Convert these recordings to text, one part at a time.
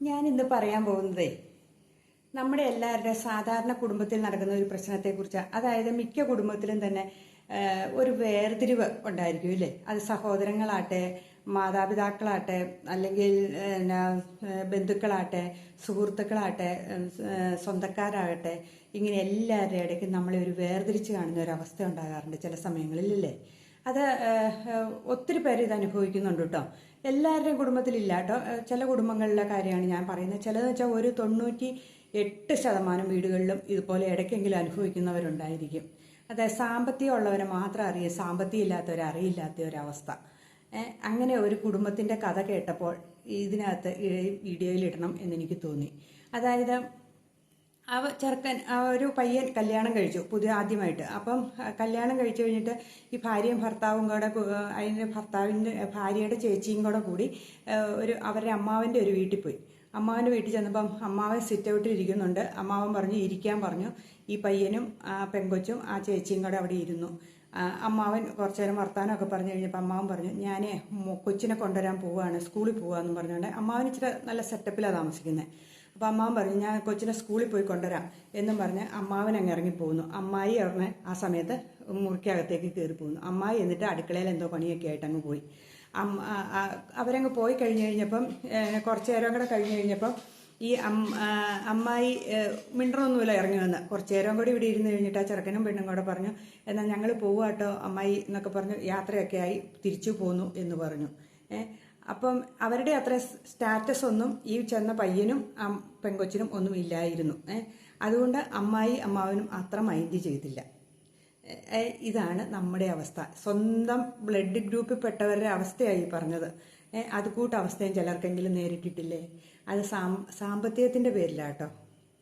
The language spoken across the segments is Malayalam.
ഞാൻ ഇന്ന് പറയാൻ പോകുന്നത് നമ്മുടെ എല്ലാവരുടെ സാധാരണ കുടുംബത്തിൽ നടക്കുന്ന ഒരു പ്രശ്നത്തെക്കുറിച്ച്. അതായത് മിക്ക കുടുംബത്തിലും തന്നെ ഒരു വേർതിരിവ് ഉണ്ടായിരിക്കും ഇല്ലേ? അത് സഹോദരങ്ങളാട്ടെ മാതാപിതാക്കളാട്ടെ അല്ലെങ്കിൽ ബന്ധുക്കളാട്ടെ സുഹൃത്തുക്കളാട്ടെ സ്വന്തക്കാരാകട്ടെ ഇങ്ങനെ എല്ലാവരുടെ ഇടയ്ക്ക് നമ്മളെ ഒരു വേർതിരിച്ച് കാണുന്ന ഒരു അവസ്ഥ ഉണ്ടാകാറുണ്ട് ചില സമയങ്ങളിൽ ഇല്ലേ? അത് ഒത്തിരി പേര് ഇത് അനുഭവിക്കുന്നുണ്ട് കേട്ടോ. എല്ലാവരുടെയും കുടുംബത്തിലില്ല കേട്ടോ. ചില കുടുംബങ്ങളിലെ കാര്യമാണ് ഞാൻ പറയുന്നത്. ചിലതെന്ന് വെച്ചാൽ ഒരു തൊണ്ണൂറ്റി എട്ട് ശതമാനം വീടുകളിലും ഇതുപോലെ ഇടയ്ക്കെങ്കിലും അനുഭവിക്കുന്നവരുണ്ടായിരിക്കും. അതായത് സാമ്പത്തികം ഉള്ളവരെ മാത്രം അറിയുക സാമ്പത്തികം ഇല്ലാത്തവരെ അറിയില്ലാത്ത ഒരവസ്ഥ അങ്ങനെ ഒരു കുടുംബത്തിന്റെ കഥ കേട്ടപ്പോൾ ഇതിനകത്ത് വീഡിയോയിൽ ഇടണം എന്നെനിക്ക് തോന്നി. അതായത് അവ ചെറുക്കൻ ഒരു പയ്യൻ കല്യാണം കഴിച്ചു പുതിയ ആദ്യമായിട്ട്. അപ്പം കല്യാണം കഴിച്ചു കഴിഞ്ഞിട്ട് ഈ ഭാര്യയും ഭർത്താവും കൂടെ അതിന്റെ ഭർത്താവിന്റെ ഭാര്യയുടെ ചേച്ചിയും കൂടെ കൂടി ഒരു അവരുടെ അമ്മാവന്റെ ഒരു വീട്ടിൽ പോയി. അമ്മാവന്റെ വീട്ടിൽ ചെന്നപ്പം അമ്മാവൻ സിറ്റ് ഔട്ടിൽ ഇരിക്കുന്നുണ്ട്. അമ്മാവൻ പറഞ്ഞു ഇരിക്കാൻ പറഞ്ഞു. ഈ പയ്യനും ആ പെങ്കൊച്ചും ആ ചേച്ചിയും കൂടെ അവിടെ ഇരുന്നു. അമ്മാവൻ കുറച്ചു നേരം വർത്താനമൊക്കെ പറഞ്ഞു കഴിഞ്ഞപ്പോൾ അമ്മാവൻ പറഞ്ഞു ഞാൻ കൊച്ചിനെ കൊണ്ടുവരാൻ പോവുകയാണ് സ്കൂളിൽ പോവുകയെന്ന് പറഞ്ഞുകൊണ്ട്. അമ്മാവൻ ഇച്ചിരി നല്ല സെറ്റപ്പിലാണ് താമസിക്കുന്നത്. അപ്പോൾ അമ്മാവൻ പറഞ്ഞു ഞാൻ കൊച്ചിനെ സ്കൂളിൽ പോയി കൊണ്ടുവരാം എന്നും പറഞ്ഞ് അമ്മാവൻ അങ്ങ് ഇറങ്ങി പോകുന്നു. അമ്മായി ഉടനെ ആ സമയത്ത് മുറിക്കകത്തേക്ക് കയറി പോകുന്നു. അമ്മായി എന്നിട്ട് അടുക്കളയിൽ എന്തോ പണിയൊക്കെ ആയിട്ട് അങ്ങ് പോയി. അവരങ്ങ് പോയി കഴിഞ്ഞ് കഴിഞ്ഞപ്പം കുറച്ചു നേരം കൂടെ കഴിഞ്ഞ് കഴിഞ്ഞപ്പം ഈ അമ്മായി മിണ്ടറൊന്നുമില്ല ഇറങ്ങി വന്ന്. കുറച്ച് നേരം കൂടി ഇവിടെ ഇരുന്ന് കഴിഞ്ഞിട്ട് ആ ചെറുക്കനും പെണ്ണും കൂടെ പറഞ്ഞു എന്നാൽ ഞങ്ങൾ പോവാട്ടോ അമ്മായി എന്നൊക്കെ പറഞ്ഞു. യാത്രയൊക്കെ ആയി തിരിച്ചു പോന്നു എന്ന് പറഞ്ഞു. ഏഹ് അപ്പം അവരുടെ അത്ര സ്റ്റാറ്റസ് ഒന്നും ഈ ചെന്ന പയ്യനും ആ പെങ്കൊച്ചിനും ഒന്നും ഇല്ലായിരുന്നു. അതുകൊണ്ട് അമ്മായി അമ്മാവനും അത്ര മൈൻഡ് ചെയ്തില്ല. ഇതാണ് നമ്മുടെ അവസ്ഥ. സ്വന്തം ബ്ലഡ് ഗ്രൂപ്പിൽ പെട്ടവരുടെ അവസ്ഥയായി പറഞ്ഞത്. അത് കൂട്ട അവസ്ഥയും ചിലർക്കെങ്കിലും നേരിട്ടിട്ടില്ലേ? അത് സാമ്പത്തികത്തിന്റെ പേരിലാട്ടോ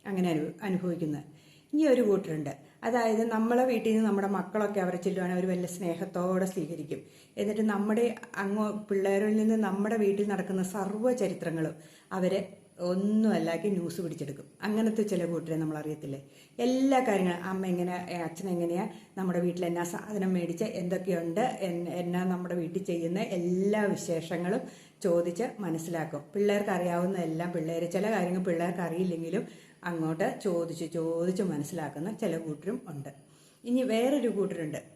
അങ്ങനെ അനു അനുഭവിക്കുന്നത്. ഇനി ഒരു കൂട്ടരുണ്ട്. അതായത് നമ്മളെ വീട്ടിൽ നിന്ന് നമ്മുടെ മക്കളൊക്കെ അവരെ ചെല്ലുവാണെങ്കിൽ അവർ വലിയ സ്നേഹത്തോടെ സ്വീകരിക്കും. എന്നിട്ട് നമ്മുടെ അങ്ങോ പിള്ളേരിൽ നിന്ന് നമ്മുടെ വീട്ടിൽ നടക്കുന്ന സർവ ചരിത്രങ്ങളും അവരെ ഒന്നുമല്ലാക്കി ന്യൂസ് പിടിച്ചെടുക്കും. അങ്ങനത്തെ ചില കൂട്ടരെ നമ്മൾ അറിയത്തില്ലേ? എല്ലാ കാര്യങ്ങളും അമ്മ എങ്ങനെ അച്ഛൻ എങ്ങനെയാ നമ്മുടെ വീട്ടിൽ എന്നാ സാധനം മേടിച്ച് എന്തൊക്കെയുണ്ട് എന്നാ നമ്മുടെ വീട്ടിൽ ചെയ്യുന്ന എല്ലാ വിശേഷങ്ങളും ചോദിച്ച് മനസ്സിലാക്കും. പിള്ളേർക്ക് അറിയാവുന്ന എല്ലാം പിള്ളേർ ചില കാര്യങ്ങൾ പിള്ളേർക്ക് അറിയില്ലെങ്കിലും അങ്ങോട്ട് ചോദിച്ച് ചോദിച്ച് മനസ്സിലാക്കുന്ന ചില കൂട്ടരും ഉണ്ട്. ഇനി വേറൊരു കൂട്ടരുണ്ട്.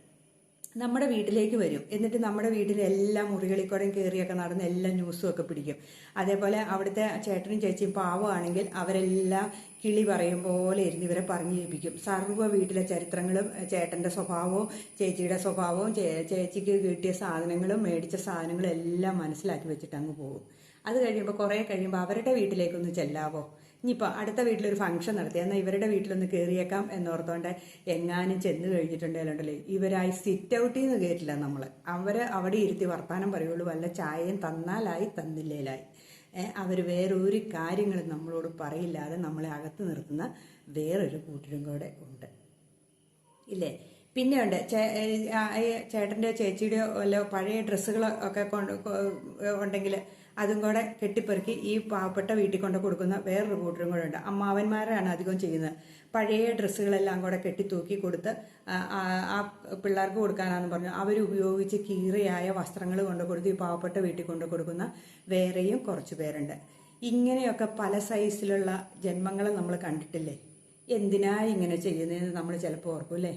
നമ്മുടെ വീട്ടിലേക്ക് വരും. എന്നിട്ട് നമ്മുടെ വീട്ടിലെ എല്ലാ മുറികളിൽ കൂടെ കയറിയൊക്കെ നടന്ന് എല്ലാ ന്യൂസും ഒക്കെ പിടിക്കും. അതേപോലെ അവിടുത്തെ ചേട്ടനും ചേച്ചിയും പാവമാണെങ്കിൽ അവരെല്ലാം കിളി പറയും പോലെ ഇരുന്ന് ഇവരെ പറഞ്ഞു ജയിപ്പിക്കും സർവ വീട്ടിലെ ചരിത്രങ്ങളും ചേട്ടന്റെ സ്വഭാവവും ചേച്ചിയുടെ സ്വഭാവവും ചേച്ചിക്ക് കിട്ടിയ സാധനങ്ങളും മേടിച്ച സാധനങ്ങളും എല്ലാം മനസ്സിലാക്കി വെച്ചിട്ട് അങ്ങ് പോകും. അത് കഴിയുമ്പോൾ കുറേ കഴിയുമ്പോൾ അവരുടെ വീട്ടിലേക്കൊന്ന് ചെല്ലാവോ? ഇനിയിപ്പോൾ അടുത്ത വീട്ടിലൊരു ഫംഗ്ഷൻ നടത്തി. എന്നാൽ ഇവരുടെ വീട്ടിലൊന്ന് കയറിയേക്കാം എന്നോർത്തോണ്ട് എങ്ങാനും ചെന്ന് കഴിഞ്ഞിട്ടുണ്ടെങ്കിലുണ്ടല്ലേ ഇവരായി സിറ്റ് ഔട്ടിൽ നിന്ന് കയറ്റില്ല നമ്മൾ അവർ അവിടെ ഇരുത്തി വർത്താനം പറയുള്ളൂ. വല്ല ചായയും തന്നാലായി തന്നില്ലേലായി. അവർ വേറൊരു കാര്യങ്ങളും നമ്മളോട് പറയില്ലാതെ നമ്മളെ അകത്ത് നിർത്തുന്ന വേറൊരു കൂട്ടരും കൂടെ ഉണ്ട്. ഇല്ലേ? പിന്നെയുണ്ട് ചേ ചേട്ടന്റെയോ ചേച്ചിയുടെയോ വല്ല പഴയ ഡ്രസ്സുകളോ ഒക്കെ കൊണ്ട് ഉണ്ടെങ്കിൽ അതും കൂടെ കെട്ടിപ്പെറുക്കി ഈ പാവപ്പെട്ട വീട്ടിൽ കൊണ്ട് കൊടുക്കുന്ന വേറൊരു കൂട്ടരും കൂടെ ഉണ്ട്. അമ്മാവന്മാരാണ് അധികം ചെയ്യുന്നത്. പഴയ ഡ്രസ്സുകളെല്ലാം കൂടെ കെട്ടിത്തൂക്കി കൊടുത്ത് ആ, പിള്ളേർക്ക് കൊടുക്കാനാന്ന് പറഞ്ഞു. അവർ ഉപയോഗിച്ച് കീറിയായ വസ്ത്രങ്ങൾ കൊണ്ട് കൊടുത്ത് ഈ പാവപ്പെട്ട വീട്ടിൽ കൊണ്ട് കൊടുക്കുന്ന വേറെയും കുറച്ച് പേരുണ്ട്. ഇങ്ങനെയൊക്കെ പല സൈസിലുള്ള ജന്മങ്ങളെ നമ്മൾ കണ്ടിട്ടില്ലേ? എന്തിനാ ഇങ്ങനെ ചെയ്യുന്നതെന്ന് നമ്മൾ ചിലപ്പോൾ ഓർക്കും അല്ലേ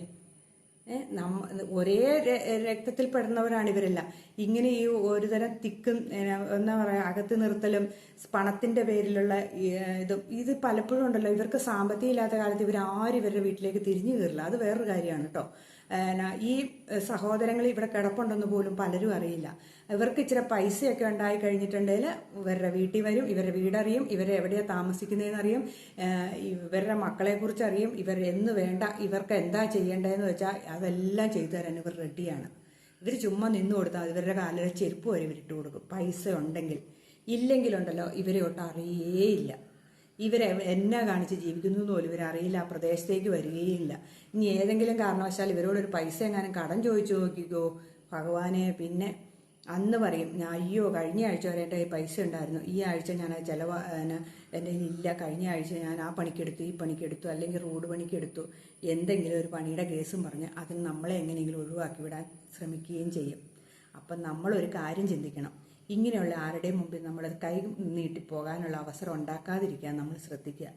നമ്മ ഒരേ രക്തത്തിൽ പെടുന്നവരാണ് ഇവരെല്ലാം. ഇങ്ങനെ ഈ ഒരു ഒരുതരം തിക്കും എന്താ പറയുക അകത്ത് നിർത്തലും പണത്തിന്റെ പേരിലുള്ള ഇതും ഇത് പലപ്പോഴും ഉണ്ടല്ലോ. ഇവർക്ക് സാമ്പത്തികം ഇല്ലാത്ത കാലത്ത് ഇവർ ആരും ഇവരുടെ വീട്ടിലേക്ക് തിരിഞ്ഞു കയറില്ല. അത് വേറൊരു കാര്യമാണ് കേട്ടോ. ഈ സഹോദരങ്ങൾ ഇവിടെ കിടപ്പുണ്ടെന്ന് പോലും പലരും അറിയില്ല. ഇവർക്ക് ഇച്ചിരി പൈസയൊക്കെ ഉണ്ടായി കഴിഞ്ഞിട്ടുണ്ടെങ്കിൽ ഇവരുടെ വീട്ടിൽ വരും ഇവരുടെ വീടറിയും ഇവരെ എവിടെയാണ് താമസിക്കുന്നതെന്ന് അറിയും ഇവരുടെ മക്കളെക്കുറിച്ച് അറിയും ഇവർ എന്ന് വേണ്ട ഇവർക്ക് എന്താ ചെയ്യേണ്ടതെന്ന് വെച്ചാൽ അതെല്ലാം ചെയ്തു തരാൻ ഇവർ റെഡിയാണ്. ഇവർ ചുമ്മാ നിന്ന് കൊടുത്താൽ ഇവരുടെ കാലിലെ ചെരുപ്പ് വരെ ഇവരിട്ട് കൊടുക്കും. പൈസ ഉണ്ടെങ്കിൽ. ഇല്ലെങ്കിലുണ്ടല്ലോ ഇവരെ ഒട്ടും അറിയേയില്ല. ഇവരെ എന്നെ കാണിച്ച് ജീവിക്കുന്നു പോലും ഇവരറിയില്ല ആ പ്രദേശത്തേക്ക് വരികയില്ല. ഇനി ഏതെങ്കിലും കാരണവശാൽ ഇവരോടൊരു പൈസ എങ്ങാനും കടം ചോദിച്ചു നോക്കിക്കോ? ഭഗവാനെ പിന്നെ അന്ന് പറയും ഞാൻ അയ്യോ കഴിഞ്ഞ ആഴ്ച വരെ എന്റെ പൈസ ഉണ്ടായിരുന്നു. ഈ ആഴ്ച ഞാൻ അത് ചിലവ് എന്റെ ഇല്ല. കഴിഞ്ഞ ആഴ്ച ഞാൻ ആ പണിക്കെടുത്തു ഈ പണിക്കെടുത്തു അല്ലെങ്കിൽ റോഡ് പണിക്കെടുത്തു. എന്തെങ്കിലും ഒരു പണിയുടെ കേസും പറഞ്ഞ് അതിന് നമ്മളെ എങ്ങനെയെങ്കിലും ഒഴിവാക്കി വിടാൻ ശ്രമിക്കുകയും ചെയ്യും. അപ്പം നമ്മളൊരു കാര്യം ചിന്തിക്കണം. ഇങ്ങനെയുള്ള ആരുടെയും മുമ്പിൽ നമ്മൾ കൈ നീട്ടി പോകാനുള്ള അവസരം ഉണ്ടാക്കാതിരിക്കാൻ നമ്മൾ ശ്രദ്ധിക്കുക.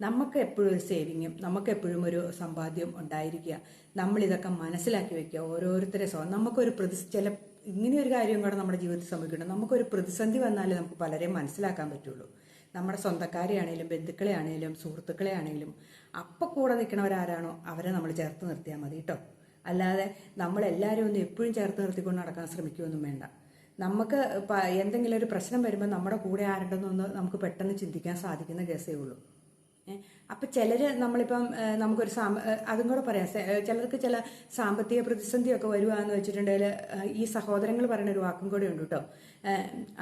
നമുക്ക് എപ്പോഴും ഒരു സേവിങ്ങും നമുക്ക് എപ്പോഴും ഒരു സമ്പാദ്യം ഉണ്ടായിരിക്കുക. നമ്മൾ ഇതൊക്കെ മനസ്സിലാക്കി വെക്കുക ഓരോരുത്തരെ സ്വ നമുക്കൊരു പ്രതി ചില ഇങ്ങനെയൊരു കാര്യം കൂടെ നമ്മുടെ ജീവിതത്തിൽ സംഭവിക്കണം നമുക്കൊരു പ്രതിസന്ധി വന്നാലേ നമുക്ക് പലരെയും മനസ്സിലാക്കാൻ പറ്റുള്ളൂ. നമ്മുടെ സ്വന്തക്കാരെ ആണെങ്കിലും ബന്ധുക്കളെ ആണെങ്കിലും സുഹൃത്തുക്കളെ ആണെങ്കിലും അപ്പം കൂടെ നിൽക്കണവരാരാണോ അവരെ നമ്മൾ ചേർത്ത് നിർത്തിയാൽ മതി കേട്ടോ. അല്ലാതെ നമ്മളെല്ലാവരും ഒന്നും എപ്പോഴും ചേർത്ത് നിർത്തിക്കൊണ്ട് നടക്കാൻ ശ്രമിക്കുമൊന്നും വേണ്ട. നമുക്ക് എന്തെങ്കിലും ഒരു പ്രശ്നം വരുമ്പോൾ നമ്മുടെ കൂടെ ആരുണ്ടെന്നൊന്ന് നമുക്ക് പെട്ടെന്ന് ചിന്തിക്കാൻ സാധിക്കുന്ന കേസേ ഉള്ളൂ. അപ്പോൾ ചിലർ നമ്മളിപ്പം നമുക്കൊരു സാമ്പ അതും കൂടെ പറയാം. ചിലർക്ക് ചില സാമ്പത്തിക പ്രതിസന്ധിയൊക്കെ വരുവാന്ന് വെച്ചിട്ടുണ്ടെങ്കിൽ ഈ സഹോദരങ്ങൾ പറയുന്ന ഒരു വാക്കും കൂടെ ഉണ്ട് കേട്ടോ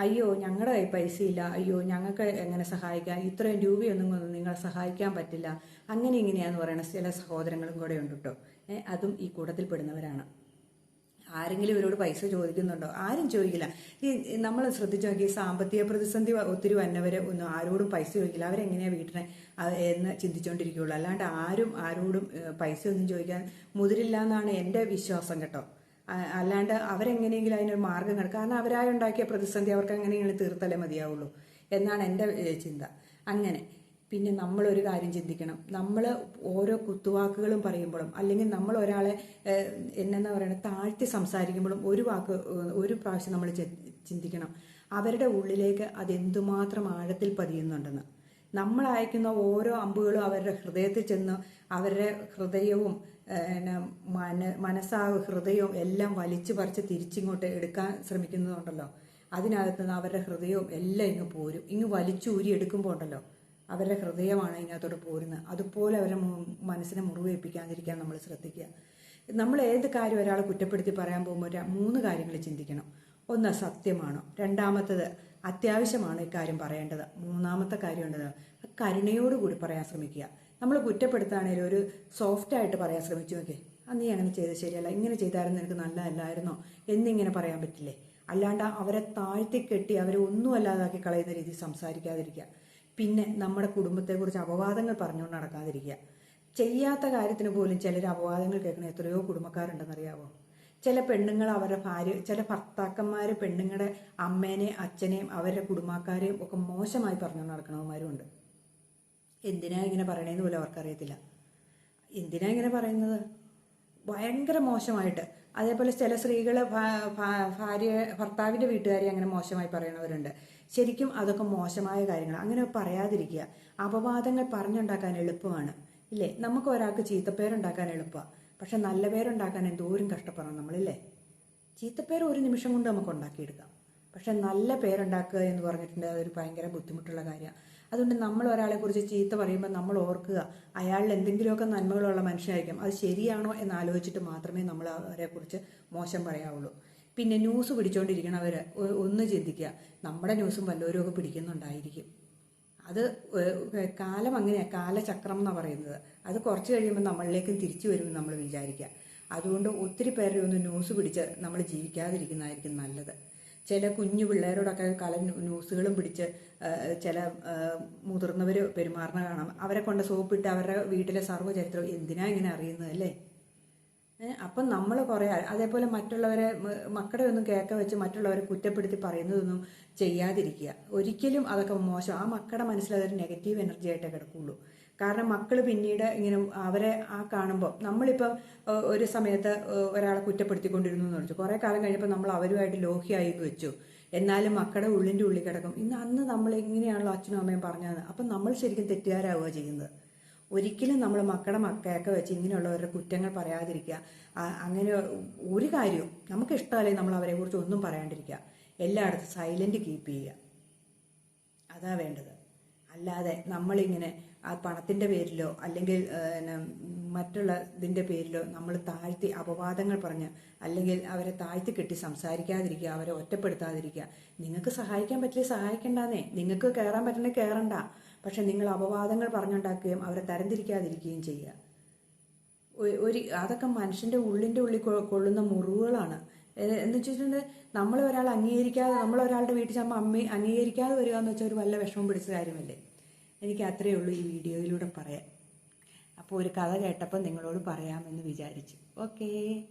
അയ്യോ ഞങ്ങളുടെ കൈ പൈസ ഇല്ല അയ്യോ ഞങ്ങൾക്ക് എങ്ങനെ സഹായിക്കാം? ഇത്രയും രൂപയൊന്നും നിങ്ങളെ സഹായിക്കാൻ പറ്റില്ല. അങ്ങനെ ഇങ്ങനെയാന്ന് പറയുന്ന ചില സഹോദരങ്ങളും കൂടെ ഉണ്ട് കേട്ടോ അതും ഈ കൂട്ടത്തിൽ പെടുന്നവരാണ്. ആരെങ്കിലും ഇവരോട് പൈസ ചോദിക്കുന്നുണ്ടോ? ആരും ചോദിക്കില്ല. ഈ നമ്മൾ ശ്രദ്ധിച്ചു നോക്കി സാമ്പത്തിക പ്രതിസന്ധി ഒത്തിരി വന്നവരെ ഒന്നും ആരോടും പൈസ ചോദിക്കില്ല. അവരെങ്ങനെയാണ് വീട്ടിനെ എന്ന് ചിന്തിച്ചുകൊണ്ടിരിക്കുകയുള്ളൂ അല്ലാണ്ട് ആരും ആരോടും പൈസ ഒന്നും ചോദിക്കാൻ മുതിരില്ല എന്നാണ് എന്റെ വിശ്വാസം കേട്ടോ. അല്ലാണ്ട് അവരെങ്ങനെയെങ്കിലും അതിനൊരു മാർഗം കാണും കാരണം അവരായി ഉണ്ടാക്കിയ പ്രതിസന്ധി അവർക്ക് അങ്ങനെയാണ് തീർത്തലേ മതിയാവുള്ളൂ. എന്നാണ് എന്റെ ചിന്ത. അങ്ങനെ പിന്നെ നമ്മൾ ഒരു കാര്യം ചിന്തിക്കണം. നമ്മൾ ഓരോ കുത്തുവാക്കുകളും പറയുമ്പോഴും അല്ലെങ്കിൽ നമ്മൾ ഒരാളെ ഏഹ്, എന്നെന്താ പറയുന്നത് താഴ്ത്തി സംസാരിക്കുമ്പോഴും ഒരു വാക്ക് ഒരു പ്രാവശ്യം നമ്മൾ ചിന്തിക്കണം. അവരുടെ ഉള്ളിലേക്ക് അതെന്തുമാത്രം ആഴത്തിൽ പതിയുന്നുണ്ടെന്ന്. നമ്മൾ അയക്കുന്ന ഓരോ അമ്പുകളും അവരുടെ ഹൃദയത്തിൽ ചെന്ന് അവരുടെ ഹൃദയവും മന മനസ്സാവ് ഹൃദയവും എല്ലാം വലിച്ചു പറിച്ച് തിരിച്ചിങ്ങോട്ട് എടുക്കാൻ ശ്രമിക്കുന്നതുണ്ടല്ലോ അതിനകത്ത് നിന്ന് അവരുടെ ഹൃദയവും എല്ലാം ഇങ്ങ് പോരും. ഇങ്ങ് വലിച്ചൂരി എടുക്കുമ്പോൾ ഉണ്ടല്ലോ. അവരുടെ ഹൃദയമാണ് ഇതിനകത്തോട്ട് പോരുന്നത്. അതുപോലെ അവരുടെ മനസ്സിനെ മുറിവേൽപ്പിക്കാതിരിക്കാൻ നമ്മൾ ശ്രദ്ധിക്കുക. നമ്മൾ ഏത് കാര്യം ഒരാളെ കുറ്റപ്പെടുത്തി പറയാൻ പോകുമ്പോൾ മൂന്ന് കാര്യങ്ങൾ ചിന്തിക്കണം. ഒന്ന് സത്യമാണോ? രണ്ടാമത്തത് അത്യാവശ്യമാണ് ഈ കാര്യം പറയേണ്ടത്? മൂന്നാമത്തെ കാര്യം ഉണ്ടത് കരുണയോടുകൂടി പറയാൻ ശ്രമിക്കുക. നമ്മൾ കുറ്റപ്പെടുത്താണെങ്കിൽ ഒരു സോഫ്റ്റായിട്ട് പറയാൻ ശ്രമിച്ചു നോക്കി. ആ നീ അങ്ങനെ ചെയ്ത് ശരിയല്ല. ഇങ്ങനെ ചെയ്തായിരുന്നു എനിക്ക് നല്ലതല്ലായിരുന്നോ? എന്നിങ്ങനെ പറയാൻ പറ്റില്ലേ? അല്ലാണ്ട് അവരെ താഴ്ത്തി കെട്ടി അവരെ ഒന്നും അല്ലാതാക്കി കളയുന്ന രീതിയിൽ സംസാരിക്കാതിരിക്കുക. പിന്നെ നമ്മുടെ കുടുംബത്തെക്കുറിച്ച് അപവാദങ്ങൾ പറഞ്ഞുകൊണ്ട് നടക്കാതിരിക്കുക. ചെയ്യാത്ത കാര്യത്തിന് പോലും ചിലർ അപവാദങ്ങൾ കേൾക്കുന്ന എത്രയോ കുടുംബക്കാരുണ്ടെന്നറിയാവോ? ചില പെണ്ണുങ്ങൾ അവരുടെ ഭാര്യ ചില ഭർത്താക്കന്മാർ പെണ്ണുങ്ങളുടെ അമ്മേനെ അച്ഛനെയും അവരുടെ കുടുംബക്കാരെയും ഒക്കെ മോശമായി പറഞ്ഞുകൊണ്ട് നടക്കണവന്മാരുമുണ്ട് എന്തിനാ ഇങ്ങനെ പറയണേന്ന് പോലും അവർക്കറിയത്തില്ല. എന്തിനാ ഇങ്ങനെ പറയുന്നത്? ഭയങ്കര മോശമായിട്ട്. അതേപോലെ ചില സ്ത്രീകൾ ഭാര്യ ഭർത്താവിന്റെ വീട്ടുകാരെ അങ്ങനെ മോശമായി പറയണവരുണ്ട്. ശരിക്കും അതൊക്കെ മോശമായ കാര്യങ്ങൾ അങ്ങനെ പറയാതിരിക്കുക. അപവാദങ്ങൾ പറഞ്ഞുണ്ടാക്കാൻ എളുപ്പമാണ്. ഇല്ലേ? നമുക്ക് ഒരാൾക്ക് ചീത്തപ്പേരുണ്ടാക്കാൻ എളുപ്പമാണ് പക്ഷെ നല്ല പേരുണ്ടാക്കാൻ എന്തോരം കഷ്ടപ്പെടണം നമ്മളില്ലേ? ചീത്തപ്പേര് ഒരു നിമിഷം കൊണ്ട് നമുക്ക് ഉണ്ടാക്കിയെടുക്കാം. പക്ഷെ നല്ല പേരുണ്ടാക്കുക എന്ന് പറഞ്ഞിട്ടുണ്ടെങ്കിൽ അതൊരു ഭയങ്കര ബുദ്ധിമുട്ടുള്ള കാര്യമാണ് അതുകൊണ്ട് നമ്മൾ ഒരാളെക്കുറിച്ച് ചീത്ത പറയുമ്പോൾ നമ്മൾ ഓർക്കുക അയാളിൽ എന്തെങ്കിലുമൊക്കെ നന്മകളുള്ള മനുഷ്യനായിരിക്കും. അത് ശരിയാണോ എന്ന് ആലോചിച്ചിട്ട് മാത്രമേ നമ്മൾ അവരെക്കുറിച്ച് മോശം പറയാവുള്ളൂ. പിന്നെ ന്യൂസ് പിടിച്ചോണ്ടിരിക്കണവർ ഒന്ന് ചിന്തിക്കുക നമ്മുടെ ന്യൂസും വല്ലവരും ഒക്കെ പിടിക്കുന്നുണ്ടായിരിക്കും. അത് കാലം അങ്ങനെയാണ് കാലചക്രം എന്നാണ് പറയുന്നത്. അത് കുറച്ച് കഴിയുമ്പോൾ നമ്മളിലേക്കും തിരിച്ചു വരുമെന്ന് നമ്മൾ വിചാരിക്കുക അതുകൊണ്ട് ഒത്തിരി പേരുടെ ഒന്ന് ന്യൂസ് പിടിച്ച് നമ്മൾ ജീവിക്കാതിരിക്കുന്നതായിരിക്കും നല്ലത്. ചില കുഞ്ഞു പിള്ളേരോടൊക്കെ കല ന്യൂസുകളും പിടിച്ച് ചില മുതിർന്നവർ പെരുമാറുന്ന കാണാം. അവരെ കൊണ്ട് സോപ്പിട്ട് അവരുടെ വീട്ടിലെ സർവചരിത്രം എന്തിനാ ഇങ്ങനെ അറിയുന്നത് അല്ലേ? അപ്പം നമ്മൾ കുറേ അതേപോലെ മറ്റുള്ളവരെ മക്കളെ ഒന്നും കേൾക്ക വെച്ച് മറ്റുള്ളവരെ കുറ്റപ്പെടുത്തി പറയുന്നതൊന്നും ചെയ്യാതിരിക്കുക. ഒരിക്കലും അതൊക്കെ മോശം. ആ മക്കളുടെ മനസ്സിൽ അതൊരു നെഗറ്റീവ് എനർജി ആയിട്ടേ കിടക്കുള്ളൂ. കാരണം മക്കൾ പിന്നീട് ഇങ്ങനെ അവരെ ആ കാണുമ്പോൾ നമ്മളിപ്പം ഒരു സമയത്ത് ഒരാളെ കുറ്റപ്പെടുത്തിക്കൊണ്ടിരുന്നു എന്ന് വെച്ചു കുറേ കാലം കഴിഞ്ഞപ്പോൾ നമ്മൾ അവരുമായിട്ട് ലോഹിയായി വെച്ചു. എന്നാലും മക്കളുടെ ഉള്ളിന്റെ ഉള്ളിൽ കിടക്കും. ഇന്ന് അന്ന് നമ്മൾ ഇങ്ങനെയാണല്ലോ അച്ഛനും അമ്മയും പറഞ്ഞത് അപ്പം നമ്മൾ ശരിക്കും തെറ്റുകാരാവുക ചെയ്യുന്നത്. ഒരിക്കലും നമ്മൾ മക്കളുടെ മക്കയൊക്കെ വെച്ച് ഇങ്ങനെയുള്ളവരുടെ കുറ്റങ്ങൾ പറയാതിരിക്കുക. അങ്ങനെ ഒരു കാര്യവും നമുക്ക് ഇഷ്ടമല്ലേ നമ്മൾ അവരെ കുറിച്ച് ഒന്നും പറയാണ്ടിരിക്കുക. എല്ലായിടത്തും സൈലന്റ് കീപ്പ് ചെയ്യുക. അതാ വേണ്ടത്. അല്ലാതെ നമ്മളിങ്ങനെ ആ പണത്തിന്റെ പേരിലോ അല്ലെങ്കിൽ മറ്റുള്ള ഇതിന്റെ പേരിലോ നമ്മൾ താഴ്ത്തി അപവാദങ്ങൾ പറഞ്ഞ് അല്ലെങ്കിൽ അവരെ താഴ്ത്തി കെട്ടി സംസാരിക്കാതിരിക്കുക അവരെ ഒറ്റപ്പെടുത്താതിരിക്കുക. നിങ്ങൾക്ക് സഹായിക്കാൻ പറ്റില്ല സഹായിക്കണ്ടെന്നേ. നിങ്ങൾക്ക് കയറാൻ പറ്റണേ കയറണ്ട. പക്ഷെ നിങ്ങൾ അപവാദങ്ങൾ പറഞ്ഞുണ്ടാക്കുകയും അവരെ തരംതിരിക്കാതിരിക്കുകയും ചെയ്യുക. ഒരു അതൊക്കെ മനുഷ്യന്റെ ഉള്ളിന്റെ ഉള്ളിൽ കൊള്ളുന്ന മുറിവുകളാണ്. എന്ന് വെച്ചിട്ടുണ്ടെങ്കിൽ നമ്മൾ ഒരാൾ അംഗീകരിക്കാതെ നമ്മൾ ഒരാളുടെ വീട്ടിൽ ചെല്ലുമ്പോൾ അമ്മ അംഗീകരിക്കാതെ വരിക എന്ന് വെച്ചാൽ ഒരു വല്ല വിഷമം പിടിച്ച കാര്യമല്ലേ? എനിക്ക് അത്രയേ ഉള്ളൂ ഈ വീഡിയോയിലൂടെ പറയാൻ. അപ്പോൾ ഒരു കഥ കേട്ടപ്പോൾ നിങ്ങളോട് പറയാമെന്ന് വിചാരിച്ചു. ഓക്കേ.